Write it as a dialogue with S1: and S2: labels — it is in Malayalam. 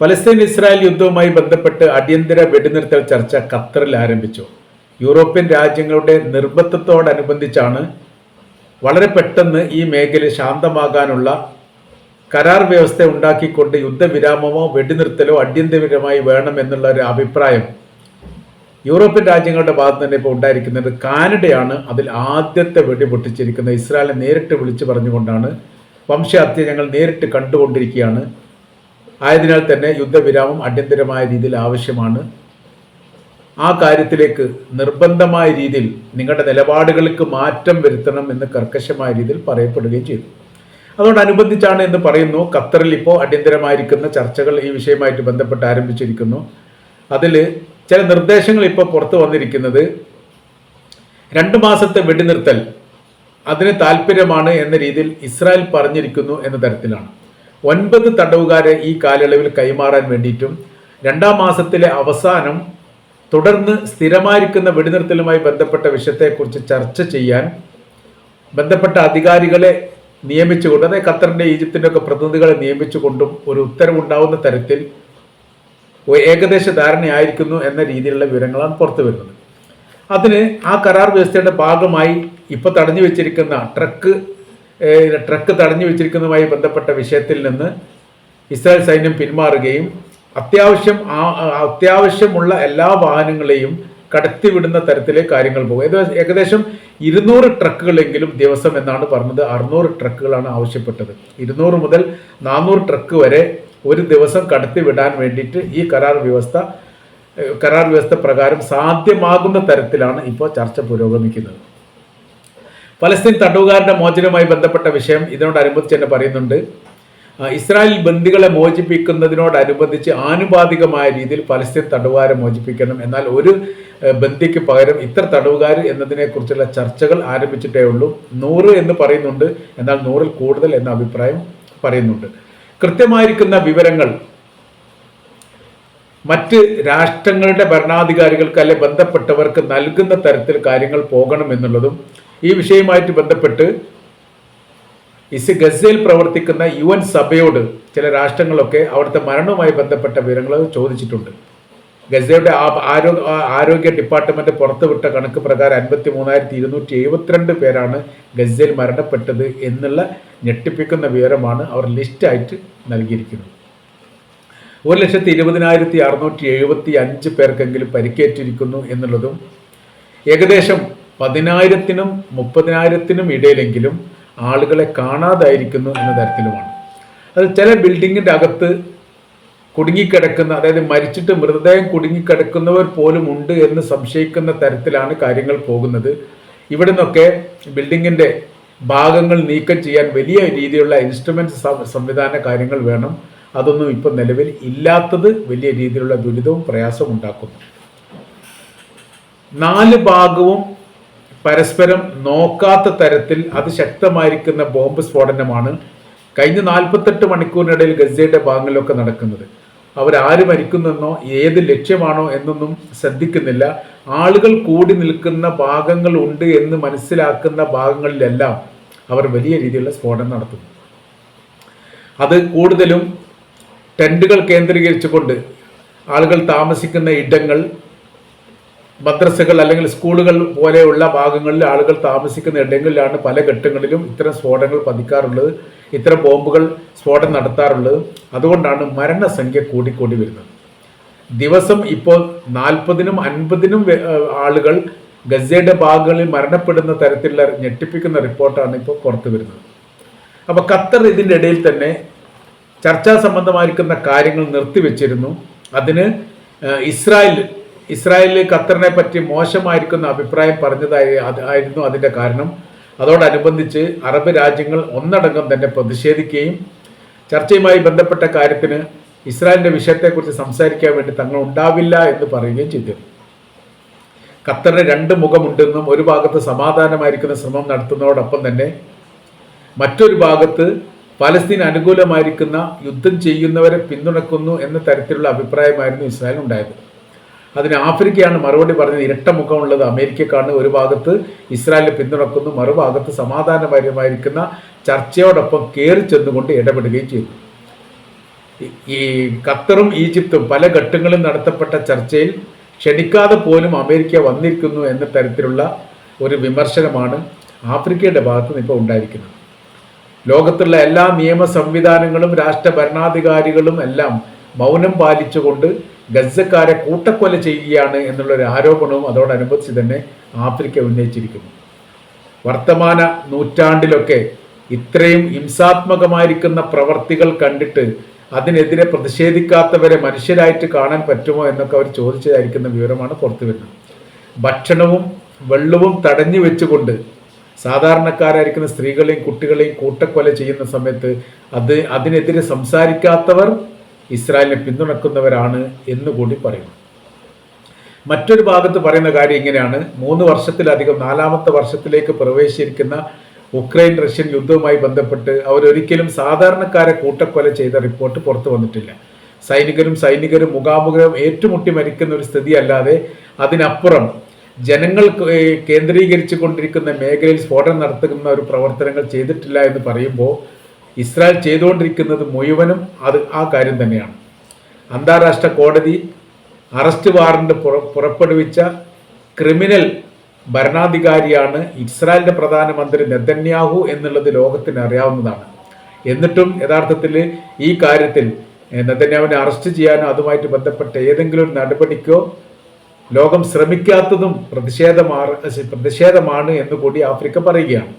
S1: പലസ്തീൻ ഇസ്രായേൽ യുദ്ധവുമായി ബന്ധപ്പെട്ട് അടിയന്തര വെടിനിർത്തൽ ചർച്ച ഖത്തറിൽ ആരംഭിച്ചു. യൂറോപ്യൻ രാജ്യങ്ങളുടെ നിർബന്ധത്തോടനുബന്ധിച്ചാണ് വളരെ പെട്ടെന്ന് ഈ മേഖല ശാന്തമാകാനുള്ള കരാർ വ്യവസ്ഥ ഉണ്ടാക്കിക്കൊണ്ട് യുദ്ധവിരാമമോ വെടിനിർത്തലോ അടിയന്തരമായി വേണമെന്നുള്ള ഒരു അഭിപ്രായം യൂറോപ്യൻ രാജ്യങ്ങളുടെ ഭാഗത്ത് തന്നെ ഇപ്പോൾ ഉണ്ടായിരിക്കുന്നത് കാനഡയാണ് അതിൽ ആദ്യത്തെ വെടി പൊട്ടിച്ചിരിക്കുന്നത്. ഇസ്രായേലിനെ നേരിട്ട് വിളിച്ചു പറഞ്ഞുകൊണ്ടാണ് വംശഹത്യ ഞങ്ങൾ നേരിട്ട് കണ്ടുകൊണ്ടിരിക്കുകയാണ്. ആയതിനാൽ തന്നെ യുദ്ധവിരാമം അടിയന്തരമായ രീതിയിൽ ആവശ്യമാണ്. ആ കാര്യത്തിലേക്ക് നിർബന്ധമായ രീതിയിൽ നിങ്ങളുടെ നിലപാടുകൾക്ക് മാറ്റം വരുത്തണം എന്ന് കർക്കശമായ രീതിയിൽ പറയപ്പെടുകയും ചെയ്തു. അതോടനുബന്ധിച്ചാണ് എന്ന് പറയുന്നു ഖത്തറിൽ ഇപ്പോൾ അടിയന്തരമായിരിക്കുന്ന ചർച്ചകൾ ഈ വിഷയമായിട്ട് ബന്ധപ്പെട്ട് ആരംഭിച്ചിരിക്കുന്നു. അതിൽ ചില നിർദ്ദേശങ്ങൾ ഇപ്പോൾ പുറത്തു വന്നിരിക്കുന്നത് രണ്ട് മാസത്തെ വെടിനിർത്തൽ അതിന് താല്പര്യമാണ് എന്ന രീതിയിൽ ഇസ്രായേൽ പറഞ്ഞിരിക്കുന്നു എന്ന തരത്തിലാണ്. ഒൻപത് തടവുകാരെ ഈ കാലയളവിൽ കൈമാറാൻ വേണ്ടിയിട്ടും രണ്ടാം മാസത്തിലെ അവസാനം തുടർന്ന് സ്ഥിരമായിരിക്കുന്ന വെടിനിർത്തലുമായി ബന്ധപ്പെട്ട വിഷയത്തെക്കുറിച്ച് ചർച്ച ചെയ്യാൻ ബന്ധപ്പെട്ട അധികാരികളെ നിയമിച്ചുകൊണ്ട് അതായത് ഖത്തറിന്റെ ഈജിപ്തിന്റെ ഒക്കെ പ്രതിനിധികളെ നിയമിച്ചുകൊണ്ടും ഒരു ഉത്തരവുണ്ടാവുന്ന തരത്തിൽ ഏകദേശ ധാരണയായിരിക്കുന്നു എന്ന രീതിയിലുള്ള വിവരങ്ങളാണ് പുറത്തു വരുന്നത്. അതിന് ആ കരാർ വ്യവസ്ഥയുടെ ഭാഗമായി ഇപ്പോൾ തടഞ്ഞു വെച്ചിരിക്കുന്ന ട്രക്ക് ട്രക്ക് തടഞ്ഞു വെച്ചിരിക്കുന്നതുമായി ബന്ധപ്പെട്ട വിഷയത്തിൽ നിന്ന് ഇസ്രായേൽ സൈന്യം പിന്മാറുകയും അത്യാവശ്യം ആ അത്യാവശ്യമുള്ള എല്ലാ വാഹനങ്ങളെയും കടത്തിവിടുന്ന തരത്തിലെ കാര്യങ്ങൾ പോകും. ഏകദേശം ഇരുന്നൂറ് ട്രക്കുകളെങ്കിലും ദിവസം എന്നാണ് പറഞ്ഞത്. അറുന്നൂറ് ട്രക്കുകളാണ് ആവശ്യപ്പെട്ടത്. ഇരുന്നൂറ് മുതൽ നാനൂറ് ട്രക്ക് വരെ ഒരു ദിവസം കടത്തിവിടാൻ വേണ്ടിയിട്ട് ഈ കരാർ വ്യവസ്ഥ കരാർ വ്യവസ്ഥ പ്രകാരം സാധ്യമാകുന്ന തരത്തിലാണ് ഇപ്പോൾ ചർച്ച പുരോഗമിക്കുന്നത്. പലസ്തീൻ തടവുകാരുടെ മോചനവുമായി ബന്ധപ്പെട്ട വിഷയം ഇതിനോടനുബന്ധിച്ച് തന്നെ പറയുന്നുണ്ട്. ഇസ്രായേൽ ബന്ദികളെ മോചിപ്പിക്കുന്നതിനോടനുബന്ധിച്ച് ആനുപാതികമായ രീതിയിൽ പലസ്തീൻ തടവുകാരെ മോചിപ്പിക്കണം. എന്നാൽ ഒരു ബന്ദിക്ക് പകരം ഇത്ര തടവുകാർ എന്നതിനെക്കുറിച്ചുള്ള ചർച്ചകൾ ആരംഭിച്ചിട്ടേ ഉള്ളൂ. നൂറ് എന്ന് പറയുന്നുണ്ട്. എന്നാൽ നൂറിൽ കൂടുതൽ എന്ന അഭിപ്രായം പറയുന്നുണ്ട്. കൃത്യമായിരിക്കുന്ന വിവരങ്ങൾ മറ്റ് രാഷ്ട്രങ്ങളുടെ ഭരണാധികാരികൾക്ക് അല്ലെ ബന്ധപ്പെട്ടവർക്ക് നൽകുന്ന തരത്തിൽ കാര്യങ്ങൾ പോകണം എന്നുള്ളതും ഈ വിഷയവുമായിട്ട് ബന്ധപ്പെട്ട് ഇസ് ഗസയിൽ പ്രവർത്തിക്കുന്ന യു എൻ സഭയോട് ചില രാഷ്ട്രങ്ങളൊക്കെ അവിടുത്തെ മരണവുമായി ബന്ധപ്പെട്ട വിവരങ്ങൾ ചോദിച്ചിട്ടുണ്ട്. ഗസയുടെ ആരോഗ്യ ആരോഗ്യ ഡിപ്പാർട്ട്മെന്റ് പുറത്തുവിട്ട കണക്ക് പ്രകാരം അൻപത്തി മൂന്നായിരത്തി ഇരുന്നൂറ്റി എഴുപത്തിരണ്ട് പേരാണ് ഗസയിൽ മരണപ്പെട്ടത് എന്നുള്ള ഞെട്ടിപ്പിക്കുന്ന വിവരമാണ് അവർ ലിസ്റ്റായിട്ട് നൽകിയിരിക്കുന്നത്. ഒരു ലക്ഷത്തി ഇരുപതിനായിരത്തി അറുന്നൂറ്റി എഴുപത്തി അഞ്ച് പേർക്കെങ്കിലും പരിക്കേറ്റിരിക്കുന്നു എന്നുള്ളതും ഏകദേശം പതിനായിരത്തിനും മുപ്പതിനായിരത്തിനും ഇടയിലെങ്കിലും ആളുകളെ കാണാതായിരിക്കുന്നു എന്ന തരത്തിലുമാണ്. അത് ചില ബിൽഡിങ്ങിന്റെ അകത്ത് കുടുങ്ങിക്കിടക്കുന്ന അതായത് മരിച്ചിട്ട് മൃതദേഹം കുടുങ്ങിക്കിടക്കുന്നവർ പോലും ഉണ്ട് എന്ന് സംശയിക്കുന്ന തരത്തിലാണ് കാര്യങ്ങൾ പോകുന്നത്. ഇവിടെ നിന്നൊക്കെ ബിൽഡിങ്ങിന്റെ ഭാഗങ്ങൾ നീക്കം ചെയ്യാൻ വലിയ രീതിയിലുള്ള ഇൻസ്ട്രുമെന്റ് സംവിധാന കാര്യങ്ങൾ വേണം. അതൊന്നും ഇപ്പം നിലവിൽ ഇല്ലാത്തത് വലിയ രീതിയിലുള്ള ദുരിതവും പ്രയാസവും ഉണ്ടാക്കുന്നു. നാല് ഭാഗവും പരസ്പരം നോക്കാത്ത തരത്തിൽ അത് അതിശക്തമായിരിക്കുന്ന ബോംബ് സ്ഫോടനമാണ് കഴിഞ്ഞ നാൽപ്പത്തെട്ട് മണിക്കൂറിനിടയിൽ ഗസയുടെ ഭാഗങ്ങളിലൊക്കെ നടക്കുന്നത്. അവരാര് മരിക്കുന്നെന്നോ ഏത് ലക്ഷ്യമാണോ എന്നൊന്നും ശ്രദ്ധിക്കുന്നില്ല. ആളുകൾ കൂടി നിൽക്കുന്ന ഭാഗങ്ങൾ ഉണ്ട് എന്ന് മനസ്സിലാക്കുന്ന ഭാഗങ്ങളിലെല്ലാം അവർ വലിയ രീതിയിലുള്ള സ്ഫോടനം നടത്തുന്നു. അത് കൂടുതലും ടെന്റുകൾ കേന്ദ്രീകരിച്ചുകൊണ്ട് ആളുകൾ താമസിക്കുന്ന ഇടങ്ങൾ മദ്രസകൾ അല്ലെങ്കിൽ സ്കൂളുകൾ പോലെയുള്ള ഭാഗങ്ങളിൽ ആളുകൾ താമസിക്കുന്ന ഇടങ്ങളിലാണ് പല ഘട്ടങ്ങളിലും ഇത്തരം സ്ഫോടനങ്ങൾ പതിക്കാറുള്ളത്. ഇത്തരം ബോംബുകൾ സ്ഫോടനം നടത്താറുള്ളത്. അതുകൊണ്ടാണ് മരണസംഖ്യ കൂടിക്കൂടി വരുന്നത്. ദിവസം ഇപ്പോൾ നാൽപ്പതിനും അൻപതിനും ആളുകൾ ഗസയുടെ ഭാഗങ്ങളിൽ മരണപ്പെടുന്ന തരത്തിലുള്ള ഞെട്ടിപ്പിക്കുന്ന റിപ്പോർട്ടാണ് ഇപ്പോൾ പുറത്തു വരുന്നത് അപ്പോൾ ഖത്തർ ഇതിന്റെ ഇടയിൽ തന്നെ ചർച്ചാ സംബന്ധമായിരിക്കുന്ന കാര്യങ്ങൾ നിർത്തിവെച്ചിരുന്നു. അതിന് ഇസ്രായേൽ ഇസ്രായേൽ ഖത്തറിനെ പറ്റി മോശമായിരിക്കുന്ന അഭിപ്രായം പറഞ്ഞതായി ആയിരുന്നു അതിന്റെ കാരണം. അതോടനുബന്ധിച്ച് അറബ് രാജ്യങ്ങൾ ഒന്നടങ്കം തന്നെ പ്രതിഷേധിക്കുകയും ചർച്ചയുമായി ബന്ധപ്പെട്ട കാര്യത്തിന് ഇസ്രായേലിന്റെ വിഷയത്തെക്കുറിച്ച് സംസാരിക്കാൻ വേണ്ടി തങ്ങൾ ഉണ്ടാവില്ല എന്ന് പറയുകയും ചെയ്തു. ഖത്തറിന് രണ്ട് മുഖമുണ്ടെന്നും ഒരു ഭാഗത്ത് സമാധാനമായിരിക്കുന്ന ശ്രമം നടത്തുന്നതോടൊപ്പം തന്നെ മറ്റൊരു ഭാഗത്ത് പലസ്തീൻ അനുകൂലമായിരിക്കുന്ന യുദ്ധം ചെയ്യുന്നവരെ പിന്തുണക്കുന്നു എന്ന തരത്തിലുള്ള അഭിപ്രായമായിരുന്നു ഇസ്രായേൽ ഉണ്ടായത്. അതിന് ആഫ്രിക്കയാണ് മറുപടി പറഞ്ഞത് ഇരട്ട മുഖമുള്ളത് അമേരിക്കക്കാണ്. ഒരു ഭാഗത്ത് ഇസ്രായേലിനെ പിന്തുണക്കുന്നു മറുഭാഗത്ത് സമാധാനപരമായിരിക്കുന്ന ചർച്ചയോടൊപ്പം കയറി ചെന്നുകൊണ്ട് ഇടപെടുകയും ചെയ്തു. ഈ- ഖത്തറും ഈജിപ്തും പല ഘട്ടങ്ങളും നടത്തപ്പെട്ട ചർച്ചയിൽ ക്ഷണിക്കാതെ പോലും അമേരിക്ക വന്നിരിക്കുന്നു എന്ന തരത്തിലുള്ള ഒരു വിമർശനമാണ് ആഫ്രിക്കയുടെ ഭാഗത്ത് നിന്ന് ഇപ്പോൾ ഉണ്ടായിരിക്കുന്നത്. ലോകത്തുള്ള എല്ലാ നിയമ സംവിധാനങ്ങളും രാഷ്ട്ര ഭരണാധികാരികളും എല്ലാം മൗനം പാലിച്ചുകൊണ്ട് ഗസക്കാരെ കൂട്ടക്കൊല ചെയ്യുകയാണ് എന്നുള്ളൊരു ആരോപണവും അതോടനുബന്ധിച്ച് തന്നെ ആഫ്രിക്ക ഉന്നയിച്ചിരിക്കുന്നു. വർത്തമാന നൂറ്റാണ്ടിലൊക്കെ ഇത്രയും ഹിംസാത്മകമായിരിക്കുന്ന പ്രവർത്തികൾ കണ്ടിട്ട് അതിനെതിരെ പ്രതിഷേധിക്കാത്തവരെ മനുഷ്യരായിട്ട് കാണാൻ പറ്റുമോ എന്നൊക്കെ അവർ ചോദിച്ചതായിരിക്കുന്ന വിവരമാണ് പുറത്തു വരുന്നത് ഭക്ഷണവും വെള്ളവും തടഞ്ഞു വെച്ചുകൊണ്ട് സാധാരണക്കാരായിരിക്കുന്ന സ്ത്രീകളെയും കുട്ടികളെയും കൂട്ടക്കൊല ചെയ്യുന്ന സമയത്ത് അത് അതിനെതിരെ സംസാരിക്കാത്തവർ ഇസ്രായേലിനെ പിന്തുണക്കുന്നവരാണ് എന്നുകൂടി പറയുന്നു. മറ്റൊരു ഭാഗത്ത് പറയുന്ന കാര്യം ഇങ്ങനെയാണ്. മൂന്ന് വർഷത്തിലധികം നാലാമത്തെ വർഷത്തിലേക്ക് പ്രവേശിച്ചിരിക്കുന്ന ഉക്രൈൻ റഷ്യൻ യുദ്ധവുമായി ബന്ധപ്പെട്ട് അവരൊരിക്കലും സാധാരണക്കാരെ കൂട്ടക്കൊല ചെയ്ത റിപ്പോർട്ട് പുറത്തു വന്നിട്ടില്ല. സൈനികരും സൈനികരും മുഖാമുഖം ഏറ്റുമുട്ടി മരിക്കുന്ന ഒരു സ്ഥിതി അല്ലാതെ അതിനപ്പുറം ജനങ്ങൾ കേന്ദ്രീകരിച്ചു കൊണ്ടിരിക്കുന്ന മേഖലയിൽ സ്ഫോടനം നടത്തുന്ന ഒരു പ്രവർത്തനങ്ങൾ ചെയ്തിട്ടില്ല എന്ന് പറയുമ്പോൾ ഇസ്രായേൽ ചെയ്തുകൊണ്ടിരിക്കുന്നത് മുഴുവനും അത് ആ കാര്യം തന്നെയാണ്. അന്താരാഷ്ട്ര കോടതി അറസ്റ്റ് വാറണ്ട് പുറപ്പെടുവിച്ച ക്രിമിനൽ ഭരണാധികാരിയാണ് ഇസ്രായേലിന്റെ പ്രധാനമന്ത്രി നെതന്യാഹു എന്നുള്ളത് ലോകത്തിന് അറിയാവുന്നതാണ്. എന്നിട്ടും യഥാർത്ഥത്തിൽ ഈ കാര്യത്തിൽ നെതന്യാഹുവിനെ അറസ്റ്റ് ചെയ്യാനോ അതുമായിട്ട് ബന്ധപ്പെട്ട ഏതെങ്കിലും ഒരു നടപടിക്കോ ലോകം ശ്രമിക്കാത്തതും പ്രതിഷേധമാണ് പ്രതിഷേധമാണ് എന്ന് കൂടി ആഫ്രിക്ക പറയുകയാണ്.